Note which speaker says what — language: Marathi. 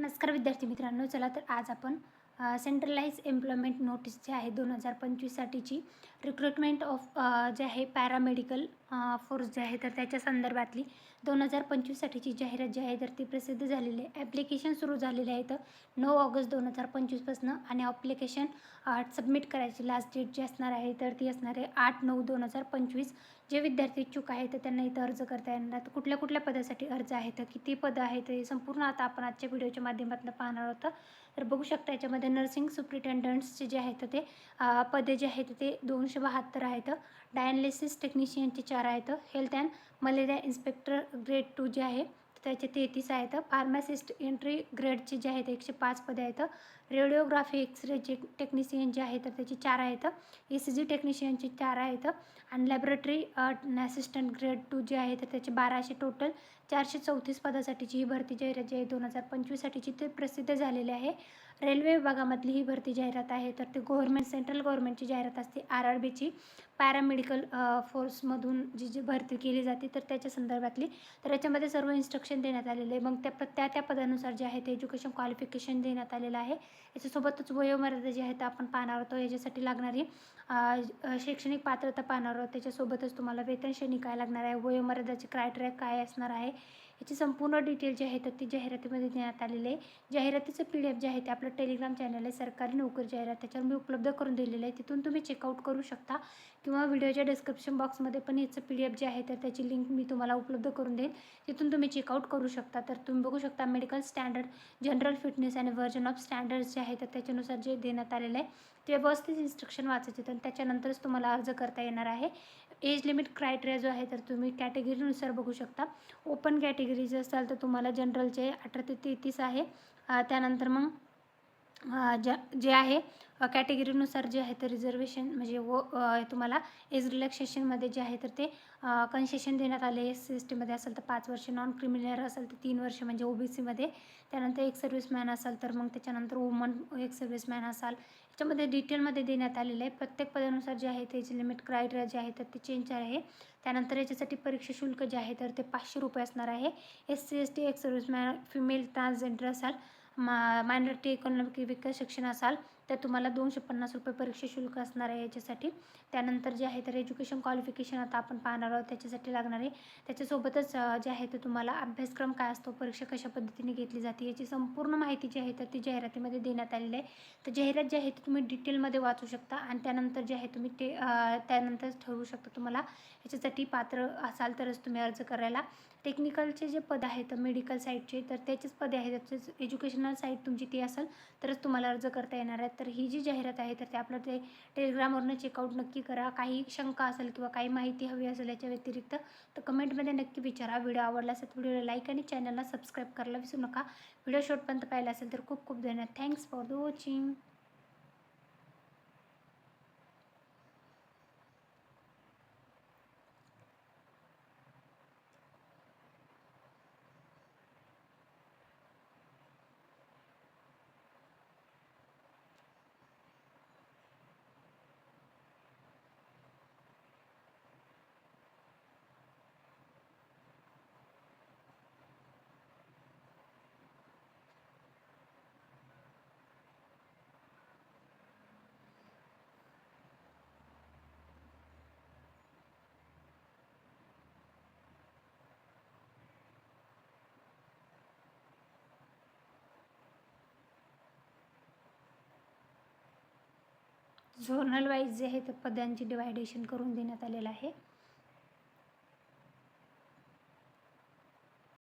Speaker 1: नमस्कार विद्यार्थी मित्रांनो चला तर आज आपण सेंट्रलाइज एम्प्लॉयमेंट नोटीस जे आहे दोन हजार पंचवीससाठीची रिक्रुटमेंट ऑफ uh, जे आहे पॅरामेडिकल फोर्स uh, जे आहे तर त्याच्या संदर्भातली दोन हजार पंचवीससाठीची जाहिरात जी आहे तर ती प्रसिद्ध झालेली आहे. ॲप्लिकेशन सुरू झालेले आहे तर नऊ ऑगस्ट दोन हजार पंचवीसपासनं आणि ॲप्लिकेशन सबमिट uh, करायची लास्ट डेट जी असणार आहे तर ती असणार आहे आठ नऊ दोन हजार पंचवीस. जे विद्यार्थी इच्छुक आहेत तर त्यांना इथं अर्ज करता येणार. कुठल्या कुठल्या पदासाठी अर्ज आहे तर किती पदं आहेत हे संपूर्ण आता आपण आजच्या व्हिडिओच्या माध्यमातून पाहणार होतं तर बघू शकता याच्यामध्ये नर्सिंग सुप्रिटेंडंट्सचे जे आहेत ते पदे जे आहेत ते दोन दोनशे बहात्तर आहेत. डायलिसिस टेक्निशियनचे चार आहेत. Health and malaria inspector grade two जे आहे त्याचे तेहतीस आहेत. फार्मासिस्ट एंट्री ग्रेडचे जे आहेत एकशे पाच पदे आहेत. रेडिओग्राफी एक्सरेचे टेक्निशियन जे आहेत तर त्याचे चार आहेत. ई सी जी टेक्निशियनचे चार आहेत. आणि लॅबोरेटरी असिस्टंट ग्रेड टू जे आहे तर त्याचे बाराशे टोटल चारशे चौतीस पदासाठीची ही भरती जाहिरात जी आहे दोन हजार पंचवीससाठीची ते प्रसिद्ध झालेली आहे. रेल्वे विभागामधली ही भरती जाहिरात आहे. तर ते गव्हर्मेंट सेंट्रल गव्हर्मेंटची जाहिरात असते. आर आर बीची पॅरामेडिकल फोर्समधून जी जी भरती केली जाते तर त्याच्या संदर्भातली. तर याच्यामध्ये सर्व इन्स्ट्रक्शन देण्यात आलेले आहे. मग त्या त्या त्या पदानुसार जे आहे ते एज्युकेशन क्वालिफिकेशन देण्यात आलेलं आहे. याच्यासोबतच वयोमर्यादा जी आहे तर आपण पाहणार होतो याच्यासाठी लागणारी शैक्षणिक पात्रता पाहणार आहोत. त्याच्यासोबतच तुम्हाला वेतन श्रेणी काय लागणार आहे? वयोमर्यादाचे क्रायटेरिया काय असणार आहे? याची संपूर्ण डिटेल जी आहे तर ती जाहिरातीमध्ये देण्यात आलेली आहे. जाहिरातीचं पी डी एफ जे आहे ते आपलं टेलिग्राम चॅनल आहे सरकारी नोकरी जाहिरात त्याच्यावर मी उपलब्ध करून दिलेलं आहे. तिथून तुम्ही चेकआउट करू शकता किंवा व्हिडिओच्या डिस्क्रिप्शन बॉक्समध्ये पण याचं पी डी एफ जे आहे तर त्याची लिंक मी तुम्हाला उपलब्ध करून देईन. तिथून तुम्ही चेकआउट करू शकता. तर तुम्ही बघू शकता मेडिकल स्टँडर्ड जनरल फिटनेस आणि व्हर्जन ऑफ स्टँडर्ड्स जे आहे तर त्याच्यानुसार जे देण्यात आलेलं आहे ते व्यवस्थित इन्स्ट्रक्शन वाचायचे. तर त्याच्यानंतरच तुम्हाला अर्ज करता येणार आहे. एज लिमिट क्रायटेरिया जो आहे तर तुम्ही कॅटेगरीनुसार बघू शकता. ओपन कॅटेगरी जर असाल तर तुम्हाला जनरलचे अठरा ते तेहतीस आहे. त्यानंतर मग ज्या जे आहे कॅटेगरीनुसार जे आहे तर रिझर्वेशन म्हणजे व तुम्हाला एज रिलॅक्सेशनमध्ये जे आहे तर ते कन्सेशन देण्यात आले. एस सी एस टीमध्ये असेल तर पाच वर्ष नॉन क्रिमिनल असेल तर तीन वर्ष म्हणजे ओ बी सीमध्ये त्यानंतर एक सर्व्हिसमॅन असाल तर मग त्याच्यानंतर वुमन एक सर्व्हिसमॅन असाल. त्याच्यामध्ये डिटेलमध्ये देण्यात आलेलं आहे. प्रत्येक पदानुसार जे आहे त्याचे लिमिट क्रायटेरिया जे आहे तर ते चेंज आहे. त्यानंतर याच्यासाठी परीक्षा शुल्क जे आहे तर ते पाचशे रुपये असणार आहे. S C S T X serviceman female transgender असाल मा मायनॉरिटी इकॉनॉमिक विकास शिक्षण असाल तर तुम्हाला दोनशे पन्नास रुपये परीक्षा शुल्क असणार आहे याच्यासाठी. त्यानंतर जे आहे तर एज्युकेशन क्वालिफिकेशन आता आपण पाहणार आहोत त्याच्यासाठी लागणार आहे. त्याच्यासोबतच जे आहे ते तुम्हाला अभ्यासक्रम काय असतो परीक्षा कशा पद्धतीने घेतली जाते याची संपूर्ण माहिती जी आहे तर ती जाहिरातीमध्ये देण्यात आलेली आहे. तर जाहिरात जी आहे ती तुम्ही डिटेलमध्ये वाचू शकता आणि त्यानंतर जे आहे तुम्ही ते त्यानंतरच ठरवू शकता तुम्हाला. याच्यासाठी पात्र असाल तरच तुम्ही अर्ज करायला. टेक्निकलचे जे पद आहेत मेडिकल साईडचे तर त्याचेच पदे आहेत. त्याचेच एज्युकेशनल साईड तुमची ती असेल तरच तुम्हाला अर्ज करता येणार आहे तर ही जी जाहिरात आहे तर ते आपलं ते टेलिग्रामवरनं चेकआउट नक्की करा. काही शंका असेल किंवा काही माहिती हवी असेल याच्या व्यतिरिक्त तर कमेंटमध्ये नक्की विचारा. व्हिडिओ आवडला असेल तर व्हिडिओला लाईक आणि चॅनलला सबस्क्राईब करायला विसरू नका. व्हिडिओ शॉर्टपर्यंत पाहिला असेल तर खूप खूप धन्यवाद. Thanks for the watching zonal wise जे आहे ते पदांची डिवायडेशन करून देण्यात आलेलं आहे.